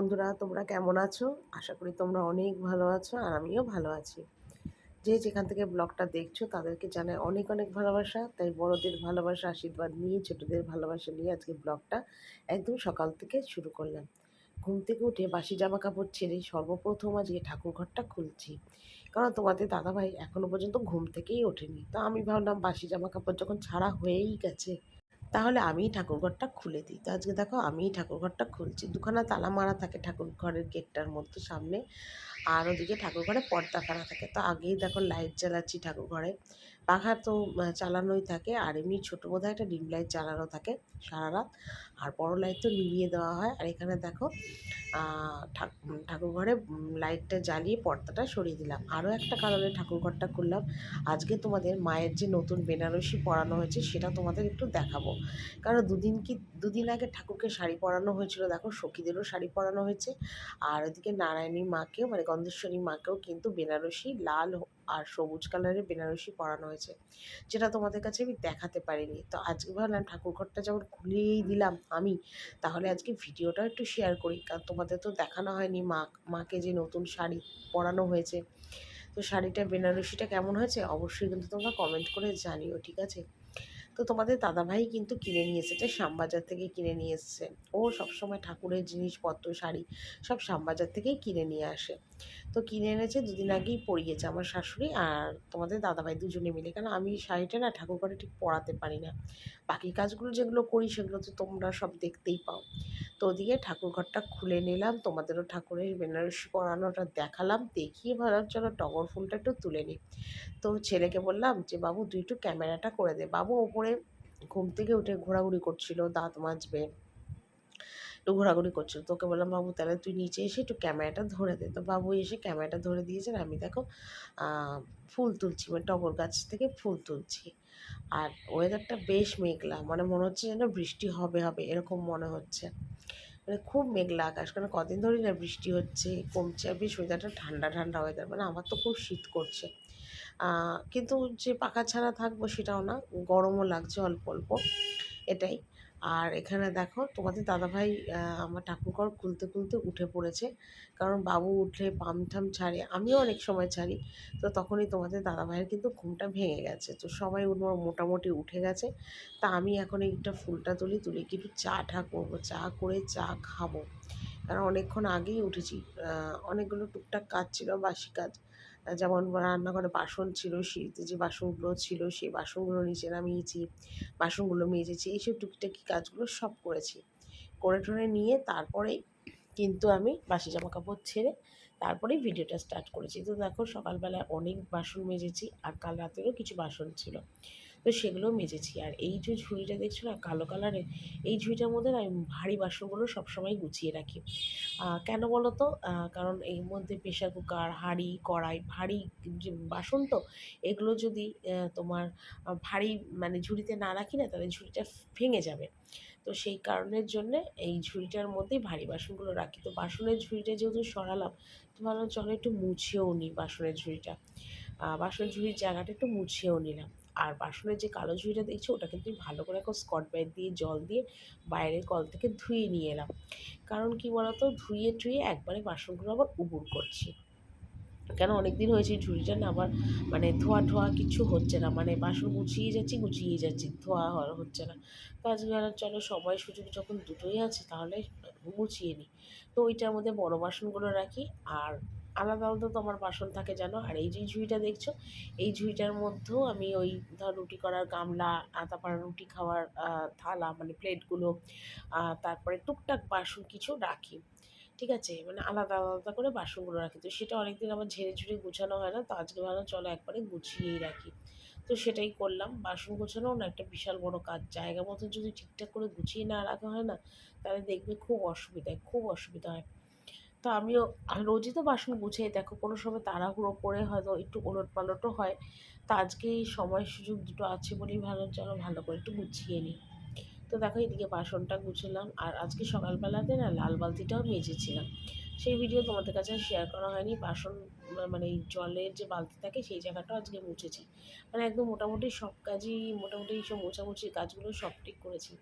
বন্ধুরা, তোমরা কেমন আছো? আশা করি তোমরা অনেক ভালো আছো আর আমিও ভালো আছি। যে যেখান থেকে ব্লগটা দেখছ, তাদেরকে জানাই অনেক অনেক ভালোবাসা। তাই বড়দের ভালোবাসা, আশীর্বাদ নিয়ে, ছোটদের ভালোবাসা নিয়ে আজকে ব্লগটা একদম সকাল থেকে শুরু করলাম। ঘুম থেকে উঠে বাসি জামা কাপড় ছেড়ে সর্বপ্রথম আজকে ঠাকুর ঘরটা খুলছি। কারণ তোমাদের দাদাভাই এখনও পর্যন্ত ঘুম থেকেই ওঠেনি। তো আমি ভাবলাম বাসি জামা কাপড় যখন ছাড়া হয়েই গেছে তাহলে আমিই ঠাকুরঘরটা খুলে দিই। তো আজকে দেখো আমিই ঠাকুরঘরটা খুলছি। দুখানা তালা মারা থাকে ঠাকুর ঘরের গেটটার মধ্যে সামনে। আর ওদিকে ঠাকুর ঘরে পর্দা করা থাকে। তো আগেই দেখো লাইট জ্বালাচ্ছি ঠাকুর ঘরে পাখা তো চালানোই থাকে। আর এমনি ছোটো বোধহয় একটা ডিম লাইট চালানো থাকে সারা রাত আর বড়ো লাইট তো নিভিয়ে দেওয়া হয়। আর এখানে দেখো ঠাকুর ঘরে লাইটটা জ্বালিয়ে পর্দাটা সরিয়ে দিলাম। আরও একটা কারণে ঠাকুর ঘরটা খুললাম। আজকে তোমাদের মায়ের যে নতুন বেনারসি পরানো হয়েছে, সেটা তোমাদের একটু দেখাবো। কারণ দুদিন কি, দুদিন আগে ঠাকুরকে শাড়ি পরানো হয়েছিল। দেখো, সখীদেরও শাড়ি পরানো হয়েছে। আর ওদিকে নারায়ণী মাকেও মানে গন্ধেশ্বরী মাকেও কিন্তু বেনারসি লাল আর সবুজ কালারের বেনারসি পরানো হয়েছে। যেটা তোমাদের কাছে আমি দেখাতে পারিনি। তো আজকে ভাবলাম ঠাকুরঘরটা যখন খুলেই দিলাম আমি, তাহলে আজকে ভিডিওটাও একটু শেয়ার করি। কারণ তোমাদের তো দেখানো হয়নি মা, মাকে যে নতুন শাড়ি পরানো হয়েছে। তো শাড়িটা বেনারসিটা কেমন হয়েছে? অবশ্যই কিন্তু তোমরা কমেন্ট করে জানিও, ঠিক আছে? তো তোমাদের দাদাভাই কিন্তু কিনে নিয়ে এসেছে, শ্যামবাজার থেকে কিনে নিয়ে এসছে। ও সবসময় ঠাকুরের জিনিসপত্র, শাড়ি সব শ্যামবাজার থেকেই কিনে নিয়ে আসে। তো কিনে এনেছে, দুদিন আগেই পরিয়েছে আমার শাশুড়ি আর তোমাদের দাদাভাই দুজনে মিলে। কারণ আমি শাড়িটা না ঠাকুর ঘরে ঠিক পড়াতে পারি না। বাকি কাজগুলো যেগুলো করি সেগুলো তো তোমরা সব দেখতেই পাও। তো দিয়ে ঠাকুর ঘরটা খুলে নিলাম। তোমাদেরও ঠাকুরের বেনারসি পরানোটা দেখালাম। দেখিয়ে ভাবলাম চলো টগর ফুলটা একটু তুলে নিই। তো ছেলেকে বললাম যে, বাবু, তুই একটু ক্যামেরাটা করে দে। বাবু ওপরে ঘুম থেকে উঠে ঘোরাঘুরি করছিল, দাঁত মাজবে, একটু ঘোরাঘুরি করছিল। তোকে বললাম, বাবু, তাহলে তুই নিচে এসে একটু ক্যামেরাটা ধরে দে। তো বাবু এসে ক্যামেরাটা ধরে দিয়েছেন আমি দেখো ফুল তুলছি মানে টগর গাছ থেকে ফুল তুলছি। আর ওয়েদারটা বেশ মেঘলা মানে মনে হচ্ছে যেন বৃষ্টি হবে হবে, এরকম মনে হচ্ছে। মানে খুব মেঘলা আকাশ। কারণ কদিন ধরেই না বৃষ্টি হচ্ছে, কমছে আর বেশ ওয়েদারটা ঠান্ডা ঠান্ডা ওয়েদার মানে আমার তো খুব শীত করছে। কিন্তু যে পাখা ছাড়া থাকব সেটাও না, গরমও লাগছে অল্প অল্প। এটাই। আর এখানে দেখো তোমাদের দাদাভাই আমার ঠাকুরঘর খুলতে খুলতে উঠে পড়েছে। কারণ বাবু উঠলে পাম ঠাম ছাড়ে, আমিও অনেক সময় ছাড়ি। তো তখনই তোমাদের দাদাভাইয়ের কিন্তু ঘুমটা ভেঙে গেছে। তো সবাই মোটামুটি উঠে গেছে। তা আমি এখন এইটা ফুলটা তুলি তুলি কিন্তু চা ঠা করব। চা করে চা খাব। কারণ অনেকক্ষণ আগেই উঠেছি। অনেকগুলো টুকটাক কাজ ছিল, বাসি কাজ। যেমন রান্নাঘরে বাসন ছিল সেই যে বাসনগুলো ছিল, সেই বাসনগুলো নিচে নামিয়েছি, বাসনগুলো মেজেছি, এইসব টুকিটাকি কাজগুলো সব করেছি। করে টরে নিয়ে তারপরে কিন্তু আমি বাসি জামা কাপড় ছেড়ে তারপরেই ভিডিওটা স্টার্ট করেছি। তো দেখো সকালবেলায় অনেক বাসন মেজেছি আর কাল রাতেরও কিছু বাসন ছিল। তো সেগুলো মেজেছি। আর এই যে ঝুড়িটা দেখছ না, কালো কালারের, এই ঝুড়িটার মধ্যে আমি ভারী বাসনগুলো সবসময় গুছিয়ে রাখি। কেন বলো তো কারণ এর মধ্যে প্রেশার কুকার, হাঁড়ি, কড়াই, ভারী যে বাসন তো, এগুলো যদি তোমার ভারী মানে ঝুড়িতে না রাখি না, তাহলে ঝুড়িটা ভেঙে যাবে। তো সেই কারণের জন্যে এই ঝুড়িটার মধ্যেই ভারী বাসনগুলো রাখি। তো বাসনের ঝুড়িটা যেহেতু সরালাম, তো ভাবলাম চলো একটু মুছেও নিই বাসনের ঝুড়িটা। বাসনের ঝুড়ির জায়গাটা একটু মুছেও নিলাম। আর বাসনের যে কালো ঝুড়িটা দেখছ, ওটা কিন্তু ভালো করে এখন স্কট ব্রাইট দিয়ে, জল দিয়ে বাইরের কল থেকে ধুয়ে নিয়ে এলাম। কারণ কি বলতো? ধুয়ে টুয়ে একবারে বাসনগুলো আবার উবুর করছি। কেন? অনেক দিন হয়েছে ঝুড়িটা না আবার মানে ধোয়া ধোয়া কিছু হচ্ছে না। মানে বাসন গুছিয়ে যাচ্ছি গুছিয়ে যাচ্ছি, ধোয়া হওয়া হচ্ছে না। তো আজকে চলো সময় সুযোগ যখন দুটোই আছে, তাহলে গুছিয়ে নিই। তো ওইটার মধ্যে বড় বাসনগুলো রাখি আর আলাদা আলাদা তো আমার বাসন থাকে জানো? আর এই যে ঝুড়িটা দেখছ, এই ঝুড়িটার মধ্যেও আমি ওই ধর রুটি করার গামলা তারপর রুটি খাওয়ার থালা মানে প্লেটগুলো তারপরে টুকটাক বাসন কিছু রাখি। ঠিক আছে? মানে আলাদা আলাদা করে বাসনগুলো রাখি। তো সেটা অনেকদিন আমার ঝেড়ে ঝুড়ে গুছানো হয় না, তো আজকে ভালো চলো একবারে গুছিয়েই রাখি। তো সেটাই করলাম। বাসন গোছানোও না একটা বিশাল বড় কাজ। জায়গা মতো যদি ঠিকঠাক করে গুছিয়ে না রাখা হয় না, তাহলে দেখবে খুব অসুবিধা খুব অসুবিধা হয়। তো আমিও রোজই তো বাসন গুছিয়ে দেখো কোনো সময় তাড়াহুড়ো করে হয়তো একটু ওলট পালটও হয়, তো আজকে এই সময় সুযোগ দুটো আছে বলেই ভালো, চলো ভালো করে একটু গুছিয়ে নিই। তো দেখো এদিকে বাসনটা গুছলাম, আর আজকে সকালবেলাতে না লাল বালতিটাও মেজেছিলাম সেই ভিডিও তোমাদের কাছে শেয়ার করা হয়নি, বাসন মানে জলের যে বালতি থাকে সেই জায়গাটাও আজকে মুছেছি। মানে একদম মোটামুটি সব কাজই, মোটামুটি সব মোছামুছি কাজগুলো সব ঠিক করেছি।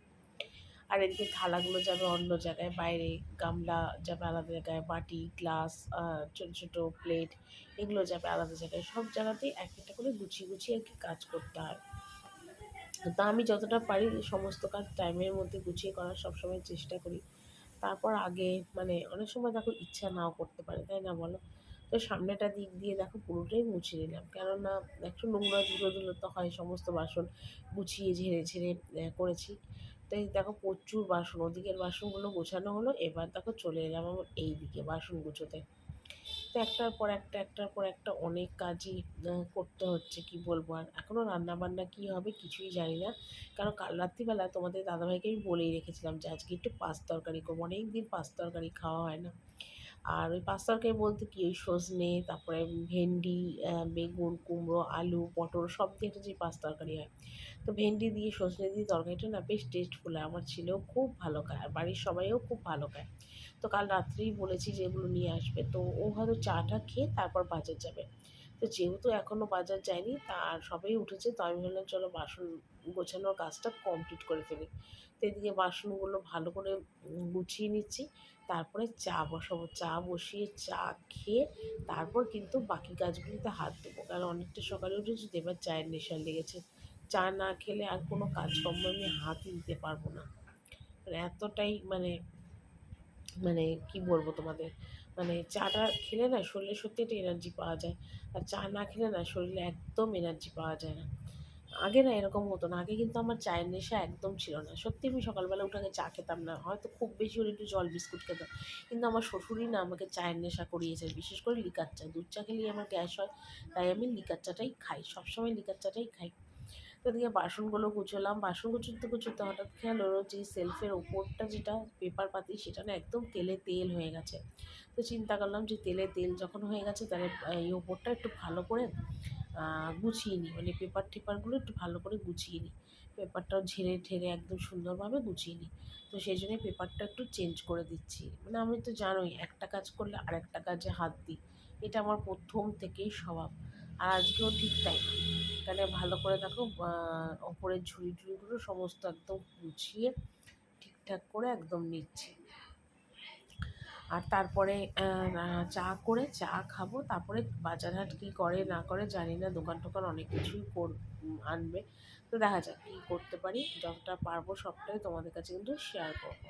আর এদিকে থালাগুলো যাবে অন্য জায়গায়, বাইরে গামলা যাবে আলাদা জায়গায়, বাটি, গ্লাস ছোটো ছোটো প্লেট, এগুলো যাবে আলাদা জায়গায়। সব জায়গাতেই এক একটা করে গুছিয়ে গুছিয়ে আর কি কাজ করতে হয়। তা আমি যতটা পারি সমস্ত কাজ টাইমের মধ্যে গুছিয়ে করার সবসময় চেষ্টা করি। তারপর আগে মানে অনেক সময় দেখো ইচ্ছা নাও করতে পারে, তাই না বলো? তো সামনেটা দিক দিয়ে দেখো পুরোটাই মুছে নিলাম। কেননা একটু নোংরা ধুলো ধুলো তো হয়, সমস্ত বাসন গুছিয়ে ঝেড়ে ঝেড়ে করেছি। তাই দেখো প্রচুর বাসন, ওদিকের বাসনগুলো গোছানো হলো, এবার দেখো চলে এলাম আমার এই দিকে বাসন গুছোতে। তো একটার পর একটা, একটার পর একটা অনেক কাজই করতে হচ্ছে, কি বলব আর? এখনও রান্নাবান্না কী হবে কিছুই জানি না। কারণ কাল রাত্রিবেলা তোমাদের দাদাভাইকে আমি বলেই রেখেছিলাম যে, আজকে একটু পাঁচ তরকারি করব। অনেক দিন পাঁচ তরকারি খাওয়া হয় না। আর ওই পাঁচ তরকারি বলতে কি, ওই সজনে, তারপরে ভেন্ডি বেগুন, কুমড়ো, আলু, পটল, সব দিয়ে একটা যে পাঁচ তরকারি হয়। তো ভেন্ডি দিয়ে, সজনে দিয়ে তরকারিটা না বেশ টেস্টফুল হয়, আমার ছেলেও খুব ভালো খায়, আর বাড়ির সবাইও খুব ভালো খায়। তো কাল রাত্রেই বলেছি যে এগুলো নিয়ে আসবে, তো ও হয়তো চাটা খেয়ে তারপর বাজার যাবে। তো যেহেতু এখনও বাজার যায়নি তার সবাই উঠেছে, তো আমি ভাবলাম চলো বাসন গোছানোর কাজটা কমপ্লিট করে ফেলি। তো এদিকে বাসনগুলো ভালো করে গুছিয়ে নিচ্ছি, তারপরে চা বসাবো। চা বসিয়ে চা খেয়ে তারপর কিন্তু বাকি কাজগুলিতে হাত দেবো, কারণ অনেকটা সকালে উঠেছি যদি এবার চায়ের নেশা লেগেছে। চা না খেলে আর কোনো কাজকর্ম আমি হাতই দিতে পারব না। মানে এতটাই মানে মানে কি বলব তোমাদের? মানে চাটা খেলে না শরীরে সত্যি একটা এনার্জি পাওয়া যায়। আর চা না খেলে না শরীরে একদম এনার্জি পাওয়া যায় না। আগে না এরকম হতো না, আগে কিন্তু আমার চায়ের নেশা একদম ছিল না। সত্যি আমি সকালবেলা উঠে আগে চা খেতাম না, হয়তো খুব বেশি হলে একটু জল, বিস্কুট খেতাম। কিন্তু আমার শ্বশুরই না আমাকে চায়ের নেশা করিয়েছে বিশেষ করে লিকার চা। দুধ চা খেলেই আমার গ্যাস হয়, তাই আমি লিকার চাটাই খাই, সবসময় লিকার চাটাই খাই। তো এদিকে বাসনগুলো গুছোলাম। বাসন গুছোতে গুছোতে হঠাৎ খেয়াল হলো যে সেলফের ওপরটা যেটা পেপার পাতি সেটা না একদম তেলে তেল হয়ে গেছে। তো চিন্তা করলাম যে তেলে তেল যখন হয়ে গেছে তাহলে এই ওপরটা একটু ভালো করে গুছিয়ে নিই। মানে পেপার টেপারগুলো একটু ভালো করে গুছিয়ে নিই। পেপারটাও ঝেড়ে ঠেড়ে একদম সুন্দরভাবে গুছিয়ে নিই। তো সেই জন্য পেপারটা একটু চেঞ্জ করে দিচ্ছি। মানে আমি তো জানোই একটা কাজ করলে আরেকটা কাজে হাত দিই। এটা আমার প্রথম থেকেই স্বভাব। আর আজকেও ঠিক তাই। এখানে ভালো করে দেখো ওপরের ঝুড়ি ঝুড়িগুলো সমস্ত একদম গুছিয়ে ঠিকঠাক করে একদম নিচ্ছে। আর তারপরে চা করে চা খাব, তারপরে বাজার হাট কী করে না করে জানি না, দোকান টোকান অনেক কিছুই কর আনবে। তো দেখা যাক কী করতে পারি, যতটা পারব সবটাই তোমাদের কাছে কিন্তু শেয়ার করব।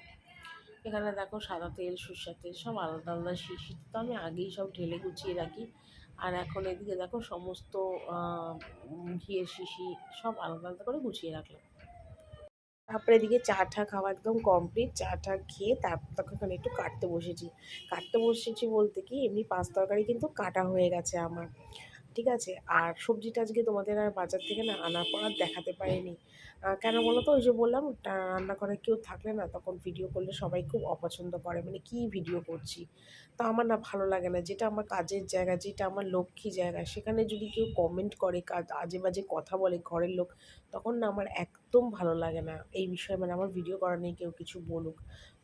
এখানে দেখো সাদা তেল, সর্ষের তেল সব আলাদা আলাদা শিশি তো আমি আগেই সব ঢেলে গুছিয়ে রাখি। আর এখন এদিকে দেখো সমস্ত ঘিয়ের শিশি সব আলাদা আলাদা করে গুছিয়ে রাখলাম। তারপরে এদিকে চা ঠা খাওয়া একদম কমপ্লিট চা ঠা খেয়ে তারপর তখন একটু কাটতে বসেছি। কাটতে বসেছি বলতে কি, এমনি পাঁচ তরকারি কিন্তু কাটা হয়ে গেছে আমার। ঠিক আছে? আর সবজিটা আজকে তোমাদের আর বাজার থেকে না আনার পর আর দেখাতে পারিনি। কেন বলো তো ওই যে বললাম রান্না রান্নাঘরে কেউ থাকলে না তখন ভিডিও করলে সবাই খুব অপছন্দ করে। মানে কি ভিডিও করছি? তা আমার না ভালো লাগে না। যেটা আমার কাজের জায়গা, যেটা আমার লক্ষ্মী জায়গা, সেখানে যদি কেউ কমেন্ট করে, কাজ আজে বাজে কথা বলে ঘরের লোক, তখন না আমার একদম ভালো লাগে না। এই বিষয়ে মানে আমার ভিডিও করা নেই, কেউ কিছু বলুক,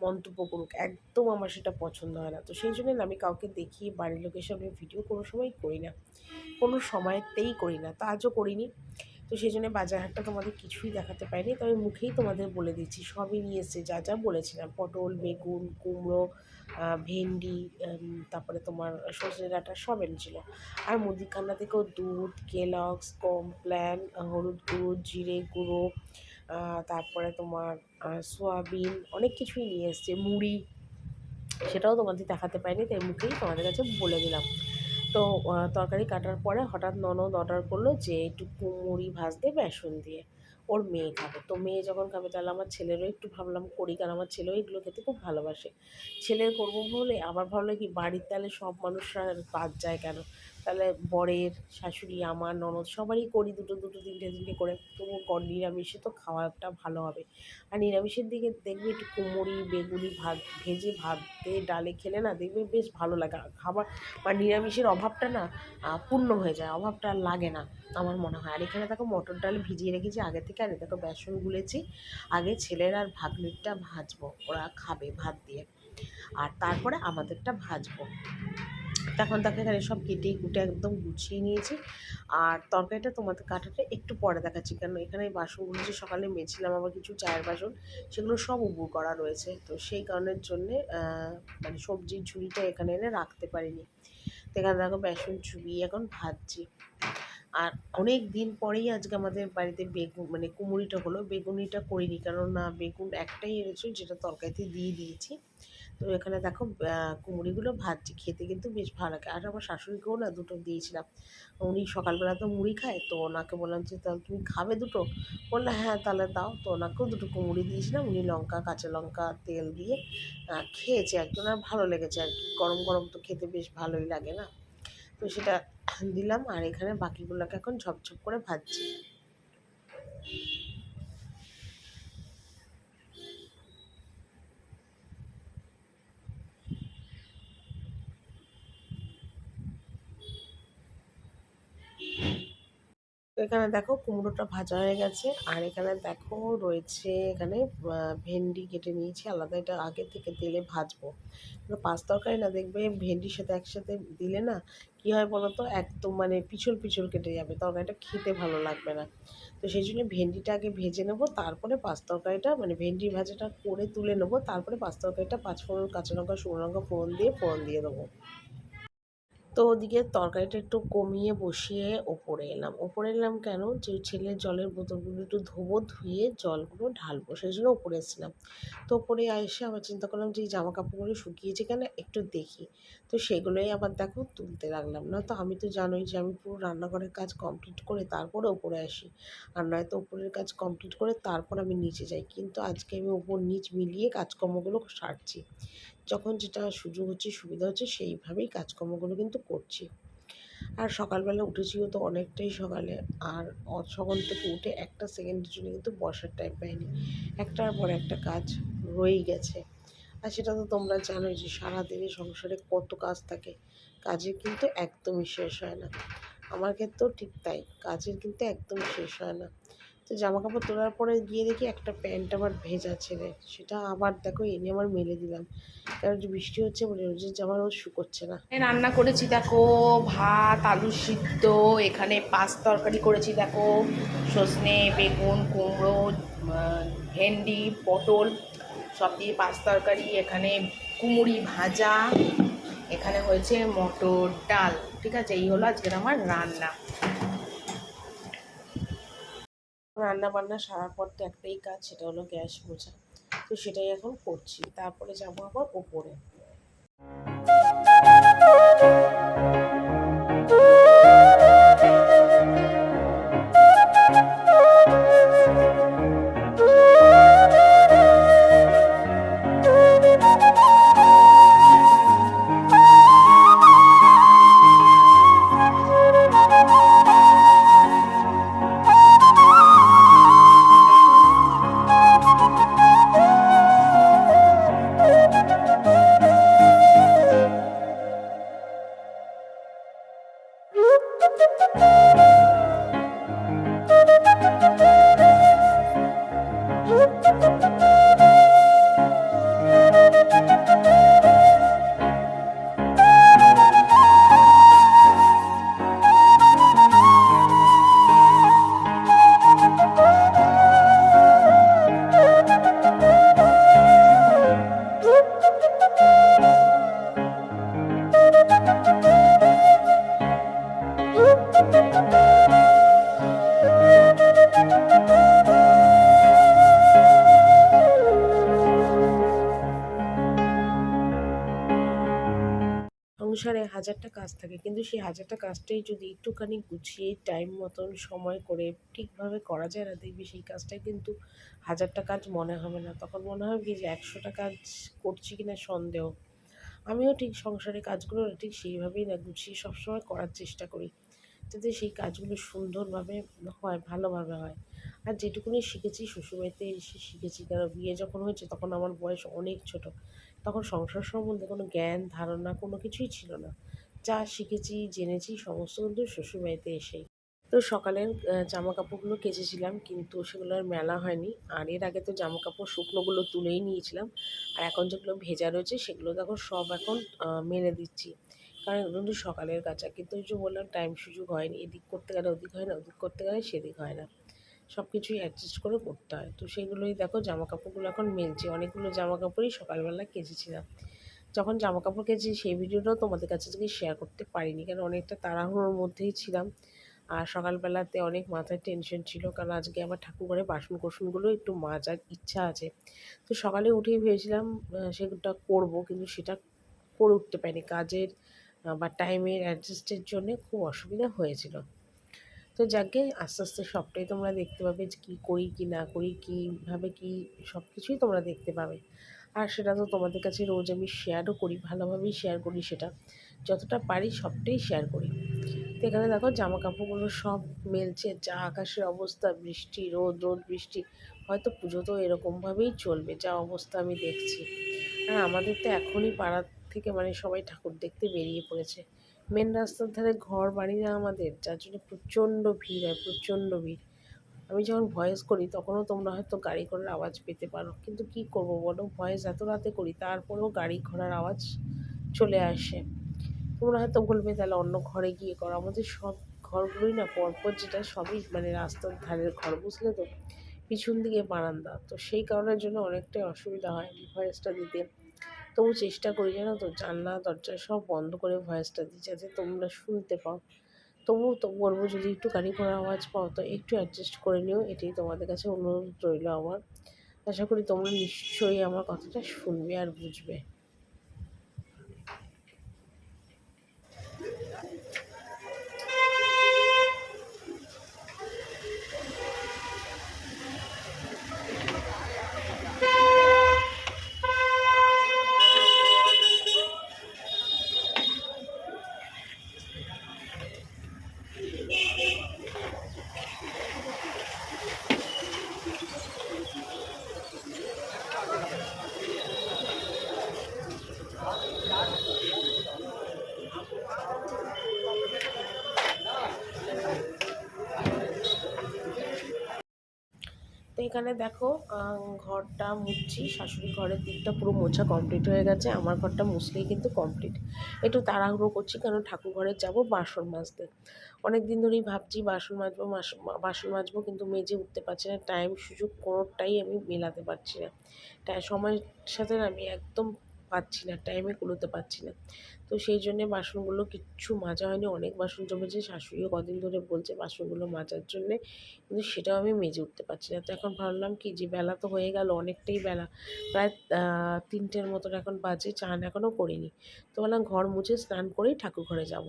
মন্তব্য করুক, একদম আমার সেটা পছন্দ হয় না। তো সেই জন্য আমি কাউকে দেখি, বাড়ির লোকের সামনে ভিডিও কোনো সময় করি না। কোনো সময়তেই করি না। তা আজও করিনি। তো সেই জন্য বাজার হাটটা তোমাদের কিছুই দেখাতে পারিনি। তবে মুখেই তোমাদের বলে দিচ্ছি, সবই নিয়ে এসছে, যা যা বলেছিলাম। পটল, বেগুন, কুমড়ো ভেন্ডি তারপরে তোমার সজনে ডাঁটা সব এনেছিলো। আর মুদিখানা থেকেও দুধ কেলক্স কমপ্ল্যান, হলুদ গুঁড়ো, জিরে গুঁড়ো তারপরে তোমার সোয়াবিন অনেক কিছুই নিয়ে এসছে। মুড়ি, সেটাও তোমাদের দেখাতে পারিনি, তাই মুখেই তোমাদের কাছে বলে দিলাম। তো তরকারি কাটার পরে হঠাৎ ননদ অর্ডার করল যে, একটু কুমড়ি ভাজতে বেসন দিয়ে। ওর মেয়ে খাবে। তো মেয়ে যখন খাবে, তাহলে আমার ছেলেরও একটু ভাবলাম করি, কারণ আমার ছেলেও এগুলো খেতে খুব ভালোবাসে। ছেলের করব বলে আবার ভাবলো কি, বাড়ির তাহলে সব মানুষরা বাদ যায় কেন? তাহলে বরের, শাশুড়ি, আমার, ননদ সবারই করি দুটো দুটো, তিনটে তিনটে করে। তবু নিরামিষে তো খাওয়াটা ভালো হবে। আর নিরামিষের দিকে দেখবে একটু কুমড়ি, বেগুনি ভাত, ভেজে ভাত দিয়ে ডালে খেলে না দেখবে বেশ ভালো লাগে। খাবার বা নিরামিষের অভাবটা না পূর্ণ হয়ে যায়। অভাবটা লাগে না, আমার মনে হয়। আর এখানে দেখো মটর ডাল ভিজিয়ে রেখেছি আগে থেকে। আর দেখো বেসন গুলেছি। আগে ছেলের আর ভাগ্নিরটা ভাজবো। ওরা খাবে ভাত দিয়ে। আর তারপরে আমাদেরটা ভাজবো। তখন তাকে এখানে সব কেটে কুটে একদম গুছিয়ে নিয়েছি। আর তরকারিটা তোমাদের কাটাটা একটু পরে দেখাচ্ছি কারণ এখানে বাসনগুলো যে সকালে মেছিলাম, আবার কিছু চায়ের বাসন, সেগুলো সব উবুর করা রয়েছে। তো সেই কারণের জন্যে মানে সবজির ঝুড়িটা এখানে এনে রাখতে পারিনি। তো এখানে দেখো বেসন চুবিয়ে এখন ভাজছি। আর অনেক দিন পরেই আজকে আমাদের বাড়িতে বেগুন মানে কুমুরিটা হলো, বেগুনিটা করিনি কারণ না বেগুন একটাই এনেছো, যেটা তরকারিতে দিয়ে দিয়েছি। তো এখানে দেখো কুমড়িগুলো ভাজছি, খেতে কিন্তু বেশ ভালো লাগে। আর আমার শাশুড়িকেও না দুটো দিয়েছিলাম। উনি সকালবেলা তো মুড়ি খায়, তো ওনাকে বললাম যে তাহলে তুমি খাবে দুটো? বললে হ্যাঁ তাহলে দাও। তো ওনাকেও দুটো কুমড়ি দিয়েছিলাম। উনি লঙ্কা, কাঁচা লঙ্কা, তেল দিয়ে খেয়েছে একজন আর ভালো লেগেছে আর কি। গরম গরম তো খেতে বেশ ভালোই লাগে না? তো সেটা দিলাম। আর এখানে বাকিগুলোকে এখন ঝপঝপ করে ভাজছি। এখানে দেখো কুমড়োটা ভাজা হয়ে গেছে। আর এখানে দেখো রয়েছে এখানে ভেন্ডি কেটে নিয়েছি। আলাদা এটা আগে থেকে তেলে ভাজবো। পাঁচ তরকারি না দেখবে, ভেন্ডির সাথে একসাথে দিলে না কী হয় বলো তো একদম মানে পিছল পিছল কেটে যাবে। তরকারিটা খেতে ভালো লাগবে না। তো সেই জন্য ভেন্ডিটা আগে ভেজে নেব, তারপরে পাঁচ তরকারিটা মানে ভেন্ডি ভাজাটা করে তুলে নেব। তারপরে পাঁচ তরকারিটা পাঁচ ফোড়ন, কাঁচা লঙ্কা, শুকনো লঙ্কা ফোড়ন দিয়ে ফোড়ন দিয়ে দেবো। তো ওদিকে তরকারিটা একটু কমিয়ে বসিয়ে ওপরে এলাম। ওপরে এলাম কেন? যে ছেলের জলের বোতলগুলো একটু ধোবো, ধুয়ে জলগুলো ঢালবো সেই জন্য ওপরে এসেছিলাম। তো ওপরে এসে আবার চিন্তা করলাম যে জামা কাপড়গুলো শুকিয়েছে কেন? একটু দেখি। তো সেগুলোই আবার দেখো তুলতে লাগলাম। না তো আমি তো জানোই যে আমি পুরো রান্নাঘরের কাজ কমপ্লিট করে তারপরে ওপরে আসি। আর নয়তো ওপরের কাজ কমপ্লিট করে তারপর আমি নিচে যাই। কিন্তু আজকে আমি ওপর নিচ মিলিয়ে কাজকর্মগুলো সারছি। যখন যেটা সুযোগ হচ্ছে, সুবিধা হচ্ছে, সেইভাবেই কাজকর্মগুলো কিন্তু করছি। আর সকালবেলা উঠেছিও তো অনেকটাই সকালে। আর সকাল থেকে উঠে একটা সেকেন্ডের জন্য কিন্তু বসার টাইম পাইনি। একটার পর একটা কাজ রয়েই গেছে। আর সেটা তো তোমরা জানোই যে সারাদিনে সংসারে কত কাজ থাকে। কাজের কিন্তু একদমই শেষ হয় না। আমার ক্ষেত্রেও ঠিক তাই। কাজের কিন্তু একদমই শেষ হয় না। তো জামা কাপড় তোলার পরে গিয়ে দেখি একটা প্যান্ট আবার ভেজা ছেড়ে সেটা আবার দেখো এনে আবার মেলে দিলাম। কারণ বৃষ্টি হচ্ছে বলে রোজের জামা রোজ শুকোচ্ছে না। রান্না করেছি দেখো, ভাত, আলু সিদ্ধ, এখানে পাঁচ তরকারি করেছি দেখো। সজনে, বেগুন, কুমড়ো ভেন্ডি, পটল, সব দিয়ে পাঁচ তরকারি। এখানে কুমুরি ভাজা, এখানে হয়েছে মটর ডাল। ঠিক আছে, এই হলো আজকের আমার রান্না। রান্না বান্না সারার পর তো একটাই কাজ, সেটা হলো গ্যাস বোঝা তো সেটাই এখন করছি। তারপরে যাব আবার ওপরে। সংসারে হাজারটা কাজ থাকে, কিন্তু সেই হাজারটা কাজটাই যদি একটুখানি গুছিয়ে টাইম মতন, সময় করে ঠিকভাবে করা যায় না, দেখবি সেই কাজটাই কিন্তু হাজারটা কাজ মনে হবে না। তখন মনে হবে কি যে একশোটা কাজ করছি কিনা সন্দেহ। আমিও ঠিক সংসারে কাজগুলো ঠিক সেইভাবেই না, গুছিয়ে সবসময় করার চেষ্টা করি। যাতে সেই কাজগুলো সুন্দরভাবে হয়, ভালোভাবে হয়। আর যেটুকুনি শিখেছি শ্বশুরবাড়িতে এসে শিখেছি, কারণ বিয়ে যখন হয়েছে তখন আমার বয়স অনেক ছোট। তখন সংসার সম্বন্ধে কোনো জ্ঞান, ধারণা কোনো কিছুই ছিল না। যা শিখেছি, জেনেছি সমস্ত কিন্তু শ্বশুরবাড়িতে এসেই। তো সকালের জামা কাপড়গুলো কেচেছিলাম কিন্তু সেগুলো আর মেলা হয়নি। আর এর আগে তো জামা কাপড় শুকনোগুলো তুলেই নিয়েছিলাম। আর এখন যেগুলো ভেজা রয়েছে সেগুলো দেখো সব এখন মেলে দিচ্ছি। কারণ এগুলো সকালের কাঁচা। কিন্তু ওই যে বললাম টাইম সুযোগ হয়নি। এদিক করতে গেলে ওদিক হয় না, ওদিক করতে গেলে সেদিক হয় না। সব কিছুই অ্যাডজাস্ট করে করতে হয়। তো সেগুলোই দেখো জামা কাপড়গুলো এখন মেলছে। অনেকগুলো জামা কাপড়ই সকালবেলা কেচেছিলাম। যখন জামা কাপড় কেচেছি, সেই ভিডিওটাও তোমাদের কাছে থেকে শেয়ার করতে পারিনি। কারণ অনেকটা তাড়াহুড়োর মধ্যেই ছিলাম। আর সকালবেলাতে অনেক মাথায় টেনশন ছিল। কারণ আজকে আমার ঠাকুর ঘরে বাসন কোসনগুলো একটু মাজার ইচ্ছা আছে। তো সকালে উঠেই ভেবেছিলাম সেটা করব। কিন্তু সেটা করে উঠতে পারিনি। কাজের বা টাইমের অ্যাডজাস্টের জন্য খুব অসুবিধা হয়েছিল। তো যাকে আস্তে আস্তে সবটাই তোমরা দেখতে পাবে যে কী করি কি না করি, কীভাবে কী সব কিছুই তোমরা দেখতে পাবে। আর সেটা তো তোমাদের কাছে রোজ আমি শেয়ারও করি, ভালোভাবেই শেয়ার করি সেটা। যতটা পারি সবটাই শেয়ার করি। তো এখানে দেখো জামা কাপড়গুলো সব মেলছে, যা আকাশের অবস্থা, বৃষ্টি, রোদ রোদ, বৃষ্টি। হয়তো পুজো তো এরকমভাবেই চলবে, যা অবস্থা আমি দেখছি। আর আমাদের তো এখনই পাড়ার থেকে মানে সবাই ঠাকুর দেখতে বেরিয়ে পড়েছে। মেন রাস্তার ধারে ঘর বাড়ি না আমাদের, যার জন্য প্রচণ্ড ভিড় হয়, প্রচণ্ড ভিড়। আমি যখন ভয়েস করি তখনও তোমরা হয়তো গাড়ি ঘোড়ার আওয়াজ পেতে পারো। কিন্তু কি করব বলো? ভয়েস এত রাতে করি, তারপরেও গাড়ি ঘোড়ার আওয়াজ চলে আসে। তোমরা হয়তো বলবে, তাহলে অন্য ঘরে গিয়ে করো। আমাদের সব ঘরগুলোই না পরপর যেটা সবই মানে রাস্তার ধারের ঘর, বুঝলে তো? পিছন দিকে বারান্দা। তো সেই কারণের জন্য অনেকটাই অসুবিধা হয় ভয়েসটা দিতে। তবু চেষ্টা করি জানো তো, জানলা, দরজা সব বন্ধ করে ভয়েসটা দিই যাতে তোমরা শুনতে পাও। তবু তো বলব যদি একটু গাড়ি ঘোড়া আওয়াজ পাও তো একটু অ্যাডজাস্ট করে নিও, এটাই তোমাদের কাছে অনুরোধ রইল আমার। আশা করি তোমরা নিশ্চয়ই আমার কথাটা শুনবে আর বুঝবে। এখানে দেখো ঘরটা মুছছি শাশুড়ি ঘরের দিকটা পুরো মোছা কমপ্লিট হয়ে গেছে, আমার ঘরটা মুছলেই কিন্তু কমপ্লিট একটু তাড়াহুড়ো করছি, কারণ ঠাকুর ঘরে যাব বাসন মাজতে। অনেক দিন ধরেই ভাবছি বাসন মাজবো বাসন মাজবো, কিন্তু মেজে উঠতে পারছি না টাইম সুযোগ কোনোটাই আমি মেলাতে পারছি না। তাই সময়ের সাথে আমি একদম পাচ্ছি না টাইমে কুলোতে পারছি না। তো সেই জন্যে বাসনগুলো কিচ্ছু মাজা হয়নি, অনেক বাসন জমেছে, শাশুড়িও কদিন ধরে বলছে বাসনগুলো মাজার জন্যে, কিন্তু সেটাও আমি মেজে উঠতে পারছি না। তো এখন ভাবলাম কি, যে বেলা তো হয়ে গেল, অনেকটাই বেলা, প্রায় তিনটের মতন এখন বাজে, চান এখনও করিনি। তো বললাম ঘর মুছে স্নান করেই ঠাকুর ঘরে যাব।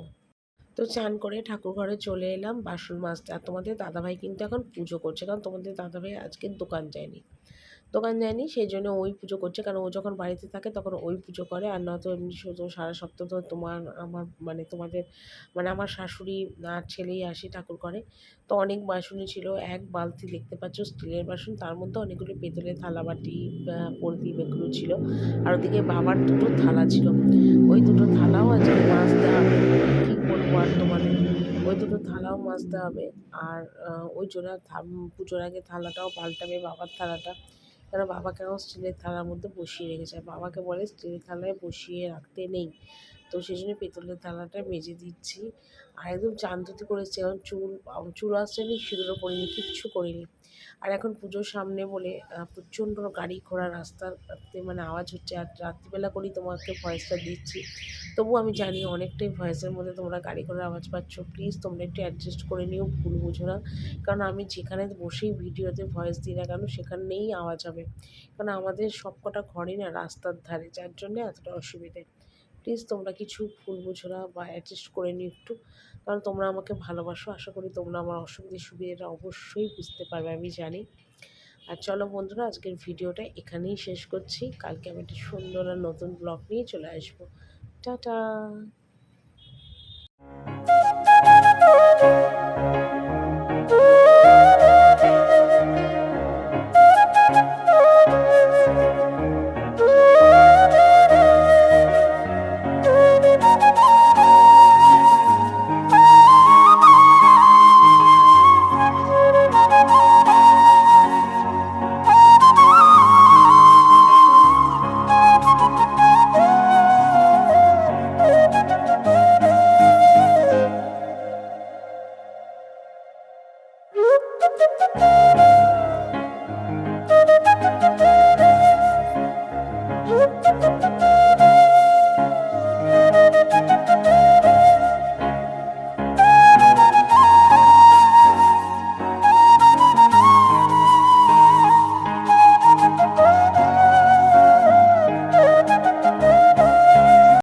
তো চান করে ঠাকুর ঘরে চলে এলাম, বাসন মাজতে। আর তোমাদের দাদাভাই কিন্তু এখন পুজো করছে, কারণ তোমাদের দাদাভাই আজকে দোকান যায়নি। দোকান যায়নি সেই জন্য ওই পুজো করছে। কারণ ও যখন বাড়িতে থাকে তখন ওই পুজো করে। আর নয়তো এমনি শুধু সারা সপ্তাহ তো তোমার, আমার মানে তোমাদের মানে আমার শাশুড়ি আর ছেলেই আসে, ঠাকুর করে। তো অনেক বাসনই ছিল। এক বালতি দেখতে পাচ্ছ, স্টিলের বাসন। তার মধ্যে অনেকগুলো পেতলের থালাবাটি প্রদীপ এগুলো ছিল। আর ওদিকে বাবার দুটো থালা ছিল। ওই দুটো থালাও আজকে মাজতে হবে। কী বলব আর তোমাদের? ওই দুটো থালাও মাজতে হবে। আর ওই জন্য পুজোর আগে থালাটাও পাল্টাবে বাবার থালাটা। কারণ বাবাকে এখন স্টিলের থালার মধ্যে বসিয়ে রেখেছে। বাবাকে বলে, স্টিলের থালায় বসিয়ে রাখতে নেই। তো সেই জন্য পেতলের থালাটা মেজে দিচ্ছি। আর একদম চান্দুতি করেছি এখন চুল চুল আসছেনি সিঁদুরও পরিনি কিচ্ছু করিনি। আর এখন পুজোর সামনে বলে প্রচণ্ড গাড়ি ঘোড়া রাস্তাতে মানে আওয়াজ হচ্ছে, আর রাত্রিবেলা করেই তোমাকে ভয়েসটা দিচ্ছি। তবু আমি জানি অনেকটাই ভয়েসের মধ্যে তোমরা গাড়ি ঘোড়ার আওয়াজ পাচ্ছ। প্লিজ তোমরা একটু অ্যাডজাস্ট করে নিও, ভুল বুঝো না। কারণ আমি যেখানে বসেই ভিডিওতে ভয়েস দিই না কেন, সেখানেই আওয়াজ হবে। কারণ আমাদের সবকটা ঘরই না রাস্তার ধারে, যার জন্যে এতটা অসুবিধে। প্লিজ তোমরা কিছু ভুল বুঝো না বা অ্যাডজাস্ট করে নিও একটু। কারণ তোমরা আমাকে ভালোবাসো, আশা করি তোমরা আমার অসুবিধে সুবিধাটা অবশ্যই বুঝতে পারবে, আমি জানি। আর চলো বন্ধুরা, আজকের ভিডিওটা এখানেই শেষ করছি। কালকে আমি একটা সুন্দর আর নতুন ব্লগ নিয়ে চলে আসব। টাটা!